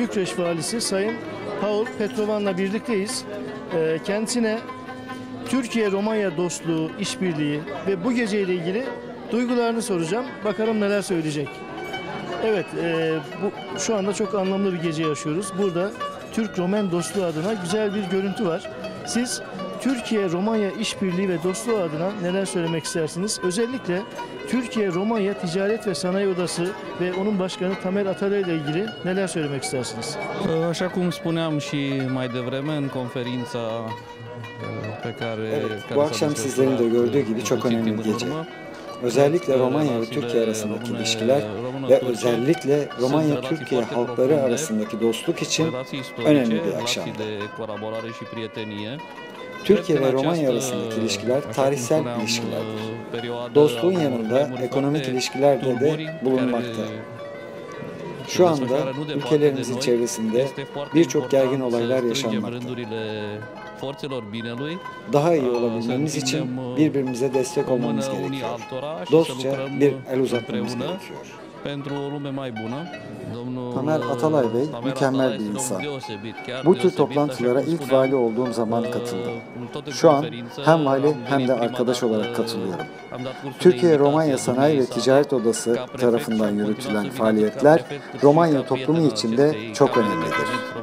Bükreş Valisi Sayın Paul Petrovan'la birlikteyiz. Ee, Kendisine Türkiye-Romanya dostluğu, işbirliği ve bu geceyle ilgili duygularını soracağım. Bakalım neler söyleyecek. Evet, e, bu şu anda çok anlamlı bir gece yaşıyoruz. Burada Türk-Romen dostluğu adına güzel bir görüntü var. Siz Türkiye-Romanya işbirliği ve dostluğu adına neler söylemek istersiniz? Özellikle Türkiye-Romanya Ticaret ve Sanayi Odası ve onun başkanı Tamer Atalay ile ilgili neler söylemek istersiniz? Așa cum spuneam și mai devreme în conferința pe care, Evet, care bu akşam desfășurat sizlerin de gördüğü gibi çok önemli bir gece. urmă. Özellikle Romanya ve Türkiye arasındaki ilişkiler ve özellikle Romanya relații Türkiye foarte halkları arasındaki dostluk için önemli bir relații Türkiye ve Romanya arasındaki ilişkiler tarihsel ilişkilerdir. Dostluğun yanında ekonomik ilişkiler de, de bulunmakta. Şu anda ülkelerimizin çevresinde birçok gergin olaylar yaşanmakta. Daha iyi olabilmemiz için birbirimize destek olmamız gerekiyor. Dostça bir el uzatmamız gerekiyor. Pentru o lume mai bună. Domnul Tamer Atalay Bey Tamer mükemmel Atalay bir insan. Bu tür toplantılara ilk vali olduğum zaman katıldım. Şu an hem vali hem de arkadaş olarak katılıyorum. Türkiye Romanya Sanayi ve. Ticaret Odası tarafından yürütülen faaliyetler Romanya toplumu için de çok önemlidir.